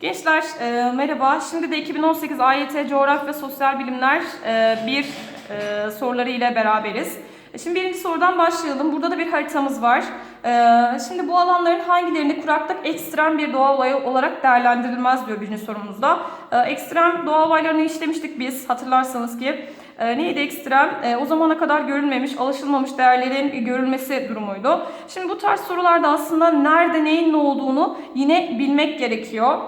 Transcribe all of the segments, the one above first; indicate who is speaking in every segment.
Speaker 1: Gençler e, merhaba. Şimdi de 2018 AYT Coğrafya Sosyal Bilimler e, bir e, soruları ile beraberiz. E, Şimdi birinci sorudan başlayalım. Burada da bir haritamız var. E, şimdi bu alanların hangilerini kuraklık ekstrem bir doğa olayı olarak değerlendirilmez diyor birinci sorumuzda. E, ekstrem doğa olaylarını işlemiştik biz hatırlarsanız ki. Neydi ekstrem? O zamana kadar görülmemiş, alışılmamış değerlerin görülmesi durumuydu. Şimdi bu tarz sorularda aslında nerede neyin ne olduğunu yine bilmek gerekiyor.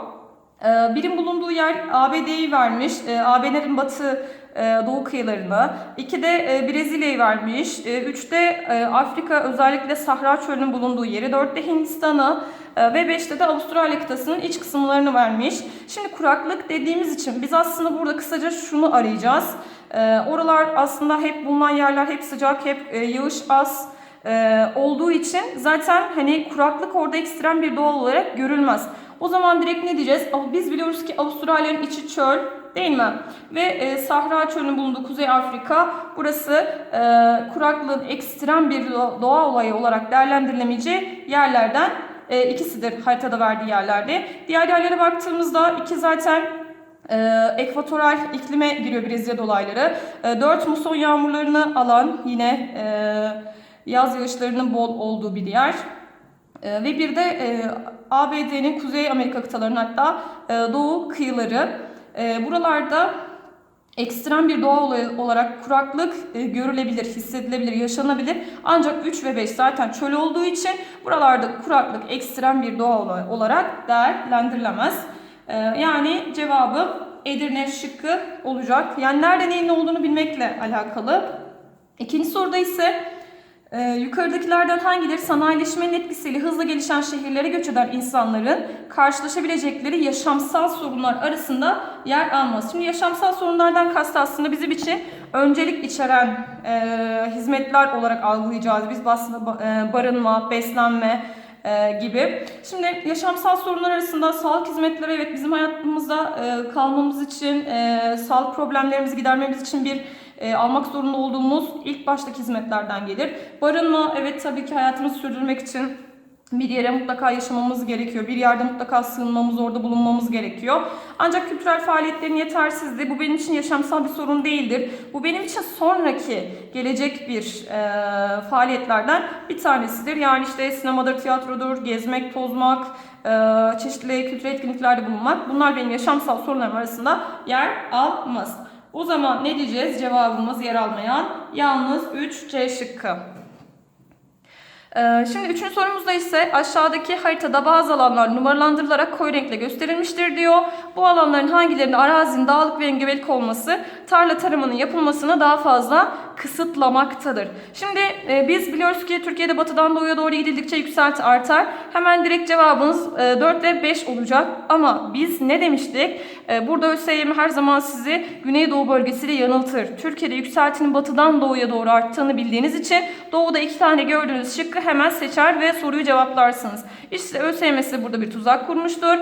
Speaker 1: Ee, Birin bulunduğu yer ABD'yi vermiş. Ee, ABD'nin batı e, doğu kıyılarını. İki de e, Brezilya'yı vermiş. E, Üçte e, Afrika özellikle Sahra Çölü'nün bulunduğu yeri. Dörtte Hindistan'ı e, ve beşte de Avustralya kıtasının iç kısımlarını vermiş. Şimdi kuraklık dediğimiz için biz aslında burada kısaca şunu arayacağız. E, Oralar aslında hep bulunan yerler hep sıcak, hep e, yağış az e, olduğu için zaten hani kuraklık orada ekstrem bir doğal olarak görülmez. O zaman direkt ne diyeceğiz? Ama Biz biliyoruz ki Avustralya'nın içi çöl değil mi? Ve e, Sahra Çölü'nün bulunduğu Kuzey Afrika burası e, kuraklığın ekstrem bir do- doğa olayı olarak değerlendirilemeyeceği yerlerden e, ikisidir haritada verdiği yerlerde. Diğer yerlere baktığımızda iki zaten e, ekvatoral iklime giriyor Brezilya dolayları. E, 4 muson yağmurlarını alan yine e, yaz yağışlarının bol olduğu bir yer. E, ve bir de e, ABD'nin Kuzey Amerika kıtalarının hatta e, doğu kıyıları. E, buralarda ekstrem bir doğa olayı olarak kuraklık görülebilir, hissedilebilir, yaşanabilir. Ancak 3 ve 5 zaten çöl olduğu için buralarda kuraklık ekstrem bir doğa olayı olarak değerlendirilemez. Yani cevabı Edirne şıkkı olacak. Yani nerede neyin ne olduğunu bilmekle alakalı. İkinci soruda ise ee, yukarıdakilerden hangileri sanayileşmenin etkisiyle hızla gelişen şehirlere göç eden insanların karşılaşabilecekleri yaşamsal sorunlar arasında yer almaz? Şimdi yaşamsal sorunlardan kastı aslında bizim için öncelik içeren e, hizmetler olarak algılayacağız. Biz aslında e, barınma, beslenme e, gibi. Şimdi yaşamsal sorunlar arasında sağlık hizmetleri evet bizim hayatımızda e, kalmamız için, e, sağlık problemlerimizi gidermemiz için bir e, almak zorunda olduğumuz ilk baştaki hizmetlerden gelir. Barınma evet tabii ki hayatımızı sürdürmek için bir yere mutlaka yaşamamız gerekiyor. Bir yerde mutlaka sığınmamız, orada bulunmamız gerekiyor. Ancak kültürel faaliyetlerin yetersizliği bu benim için yaşamsal bir sorun değildir. Bu benim için sonraki gelecek bir e, faaliyetlerden bir tanesidir. Yani işte sinemadır, tiyatrodur, gezmek, tozmak, e, çeşitli kültürel etkinliklerde bulunmak. Bunlar benim yaşamsal sorunlarım arasında yer almaz. O zaman ne diyeceğiz? Cevabımız yer almayan yalnız 3C şıkkı. Ee, Şimdi üçüncü sorumuzda ise aşağıdaki haritada bazı alanlar numaralandırılarak koyu renkle gösterilmiştir diyor. Bu alanların hangilerinde arazinin dağlık ve engebelik olması tarla tarımının yapılmasını daha fazla kısıtlamaktadır. Şimdi e, biz biliyoruz ki Türkiye'de batıdan doğuya doğru gidildikçe yükselti artar. Hemen direkt cevabınız e, 4 ve 5 olacak. Ama biz ne demiştik? E, burada ÖSYM her zaman sizi Güneydoğu bölgesiyle yanıltır. Türkiye'de yükseltinin batıdan doğuya doğru arttığını bildiğiniz için doğuda iki tane gördüğünüz şıkkı hemen seçer ve soruyu cevaplarsınız. İşte ÖSYM size burada bir tuzak kurmuştur.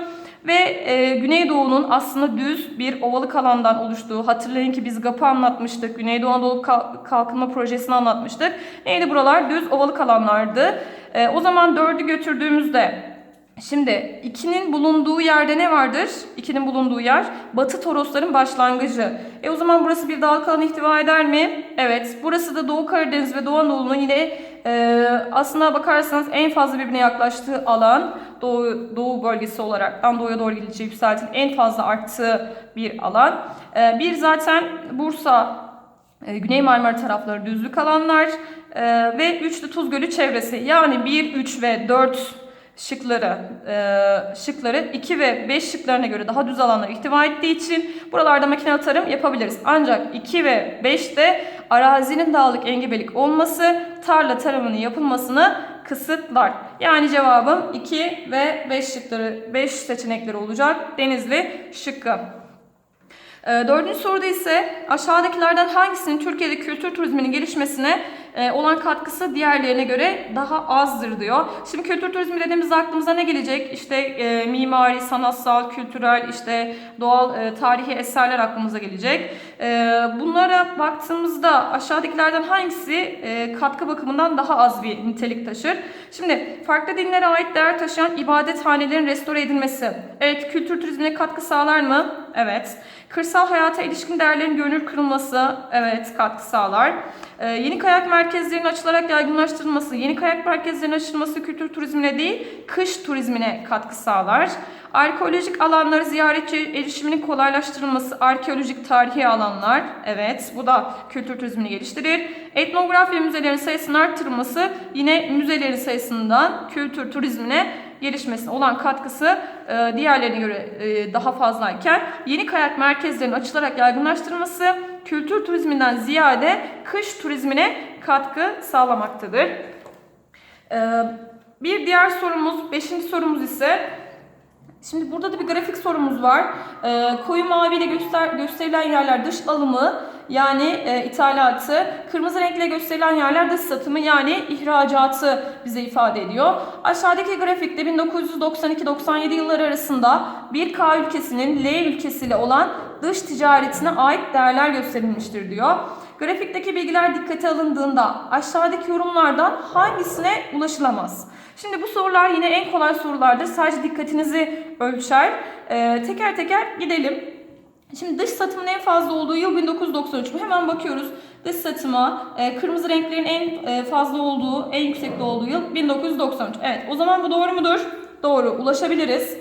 Speaker 1: Ve e, Güneydoğu'nun aslında düz bir ovalık alandan oluştuğu, hatırlayın ki biz GAP'ı anlatmıştık, Güneydoğu Anadolu Kal- Kalkınma Projesi'ni anlatmıştık. Neydi buralar? Düz ovalık alanlardı. E, o zaman dördü götürdüğümüzde Şimdi 2'nin bulunduğu yerde ne vardır? 2'nin bulunduğu yer Batı Torosların başlangıcı. E o zaman burası bir dağlık alanı ihtiva eder mi? Evet. Burası da Doğu Karadeniz ve Doğu Anadolu'nun yine e, aslına bakarsanız en fazla birbirine yaklaştığı alan Doğu, Doğu bölgesi olaraktan doğuya doğru gidince yükseltin en fazla arttığı bir alan. E, bir zaten Bursa, e, Güney Marmara tarafları düzlük alanlar e, ve 3 de Tuz Gölü çevresi. Yani 1, 3 ve 4 şıkları, e, şıkları 2 ve 5 şıklarına göre daha düz alanlar ihtiva ettiği için buralarda makine tarım yapabiliriz. Ancak 2 ve 5'te arazinin dağlık engebelik olması tarla tarımının yapılmasını kısıtlar. Yani cevabım 2 ve 5 şıkları 5 seçenekleri olacak. Denizli şıkkı. E, Dördüncü soruda ise aşağıdakilerden hangisinin Türkiye'de kültür turizminin gelişmesine olan katkısı diğerlerine göre daha azdır diyor. Şimdi kültür turizmi dediğimizde aklımıza ne gelecek? İşte e, mimari, sanatsal, kültürel, işte doğal, e, tarihi eserler aklımıza gelecek. Ee, bunlara baktığımızda aşağıdakilerden hangisi e, katkı bakımından daha az bir nitelik taşır? Şimdi farklı dinlere ait değer taşıyan ibadethanelerin restore edilmesi. Evet, kültür turizmine katkı sağlar mı? Evet. Kırsal hayata ilişkin değerlerin görünür kırılması, evet katkı sağlar. Ee, yeni kayak merkezlerinin açılarak yaygınlaştırılması, yeni kayak merkezlerinin açılması kültür turizmine değil, kış turizmine katkı sağlar. Arkeolojik alanları ziyaretçi erişiminin kolaylaştırılması, arkeolojik tarihi alanlar, evet bu da kültür turizmini geliştirir. Etnografi ve müzelerin sayısının arttırılması yine müzelerin sayısından kültür turizmine gelişmesine olan katkısı e, diğerlerine göre e, daha fazlayken yeni kayak merkezlerinin açılarak yaygınlaştırılması kültür turizminden ziyade kış turizmine katkı sağlamaktadır. E, bir diğer sorumuz, beşinci sorumuz ise Şimdi burada da bir grafik sorumuz var. Ee, koyu mavi ile göster gösterilen yerler dış alımı yani e, ithalatı, kırmızı renkle gösterilen yerler dış satımı yani ihracatı bize ifade ediyor. Aşağıdaki grafikte 1992-97 yılları arasında bir K ülkesinin L ülkesiyle olan dış ticaretine ait değerler gösterilmiştir diyor. Grafikteki bilgiler dikkate alındığında aşağıdaki yorumlardan hangisine ulaşılamaz? Şimdi bu sorular yine en kolay sorulardır. Sadece dikkatinizi ölçer. Ee, teker teker gidelim. Şimdi dış satımın en fazla olduğu yıl 1993. Hemen bakıyoruz. Dış satıma e, kırmızı renklerin en e, fazla olduğu, en yüksekte olduğu yıl 1993. Evet o zaman bu doğru mudur? Doğru. Ulaşabiliriz.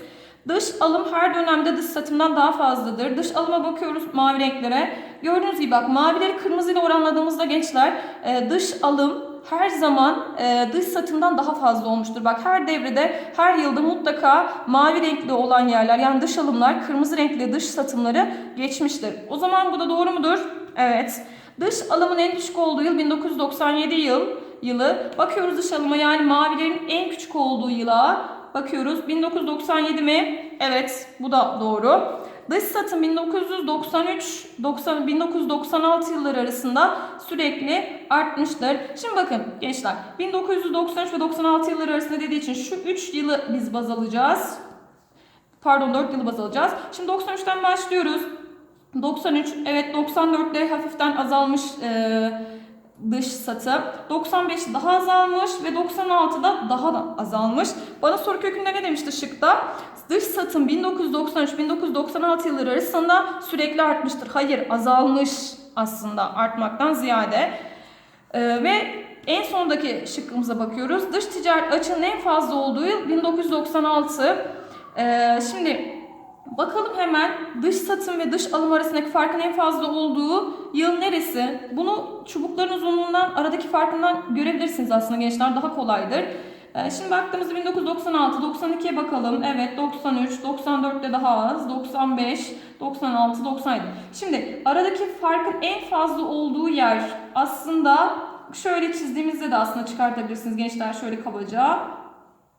Speaker 1: Dış alım her dönemde dış satımdan daha fazladır. Dış alıma bakıyoruz mavi renklere. Gördüğünüz gibi bak mavileri kırmızıyla oranladığımızda gençler e, dış alım her zaman e, dış satımdan daha fazla olmuştur. Bak her devrede, her yılda mutlaka mavi renkli olan yerler yani dış alımlar kırmızı renkli dış satımları geçmiştir. O zaman bu da doğru mudur? Evet. Dış alımın en düşük olduğu yıl 1997 yıl yılı. Bakıyoruz dış alıma yani mavilerin en küçük olduğu yıla bakıyoruz. 1997 mi? Evet bu da doğru. Dış satım 1993 90 1996 yılları arasında sürekli artmıştır. Şimdi bakın gençler 1993 ve 96 yılları arasında dediği için şu 3 yılı biz baz alacağız. Pardon 4 yılı baz alacağız. Şimdi 93'ten başlıyoruz. 93 evet 94'te hafiften azalmış e, dış satım. 95 daha azalmış ve 96'da daha da azalmış. Bana soru kökünde ne demişti şıkta? Dış satım 1993-1996 yılları arasında sürekli artmıştır. Hayır azalmış aslında artmaktan ziyade. Ee, ve en sondaki şıkkımıza bakıyoruz. Dış ticaret açının en fazla olduğu yıl 1996. Ee, şimdi Bakalım hemen dış satım ve dış alım arasındaki farkın en fazla olduğu yıl neresi? Bunu çubukların uzunluğundan aradaki farkından görebilirsiniz aslında gençler daha kolaydır. Ee, şimdi baktığımızda 1996, 92'ye bakalım. Evet 93, 94'te daha az, 95, 96, 97. Şimdi aradaki farkın en fazla olduğu yer aslında şöyle çizdiğimizde de aslında çıkartabilirsiniz gençler şöyle kabaca.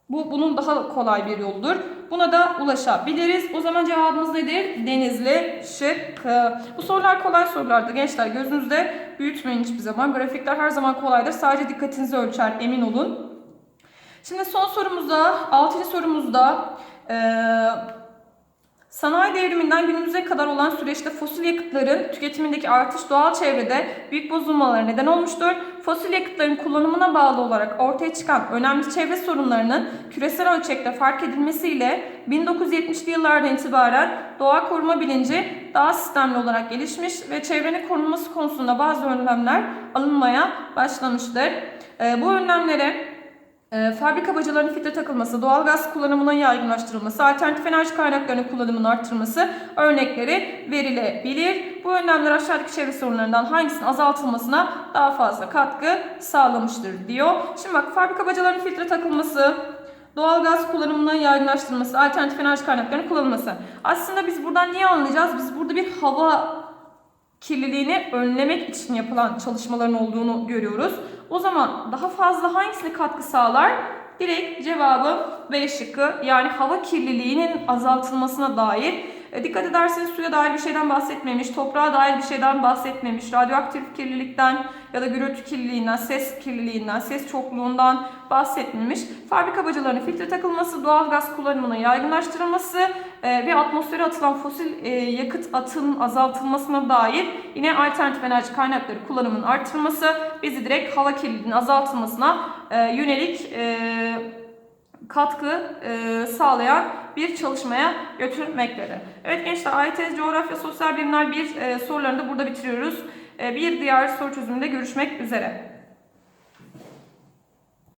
Speaker 1: Bu bunun daha kolay bir yoldur. Buna da ulaşabiliriz. O zaman cevabımız nedir? Denizli şık. Bu sorular kolay sorulardır gençler. Gözünüzde büyütmeyin hiçbir zaman. Grafikler her zaman kolaydır. Sadece dikkatinizi ölçer emin olun. Şimdi son sorumuzda, altıncı sorumuzda ee, Sanayi devriminden günümüze kadar olan süreçte fosil yakıtların tüketimindeki artış doğal çevrede büyük bozulmalara neden olmuştur. Fosil yakıtların kullanımına bağlı olarak ortaya çıkan önemli çevre sorunlarının küresel ölçekte fark edilmesiyle 1970'li yıllardan itibaren doğa koruma bilinci daha sistemli olarak gelişmiş ve çevrenin korunması konusunda bazı önlemler alınmaya başlamıştır. Ee, bu önlemlere e, fabrika bacalarının filtre takılması, doğal gaz kullanımının yaygınlaştırılması, alternatif enerji kaynaklarının kullanımının arttırılması örnekleri verilebilir. Bu önlemler aşağıdaki çevre sorunlarından hangisinin azaltılmasına daha fazla katkı sağlamıştır diyor. Şimdi bak fabrika bacalarının filtre takılması, doğal gaz kullanımının yaygınlaştırılması, alternatif enerji kaynaklarının kullanılması. Aslında biz buradan niye anlayacağız? Biz burada bir hava kirliliğini önlemek için yapılan çalışmaların olduğunu görüyoruz. O zaman daha fazla hangisine katkı sağlar? Direkt cevabı B şıkkı yani hava kirliliğinin azaltılmasına dair. E, dikkat ederseniz suya dair bir şeyden bahsetmemiş, toprağa dair bir şeyden bahsetmemiş, radyoaktif kirlilikten, ya da gürültü kirliliğinden, ses kirliliğinden, ses çokluğundan bahsetmemiş. Fabrika bacalarına filtre takılması, doğal gaz kullanımının yaygınlaştırılması ve atmosfere atılan fosil e, yakıt atın azaltılmasına dair yine alternatif enerji kaynakları kullanımının artırılması bizi direkt hava kirliliğinin azaltılmasına e, yönelik e, katkı sağlayan bir çalışmaya götürmektedir. Evet gençler AYT Coğrafya Sosyal Bilimler 1 e, sorularını da burada bitiriyoruz. Bir diğer soru çözümünde görüşmek üzere.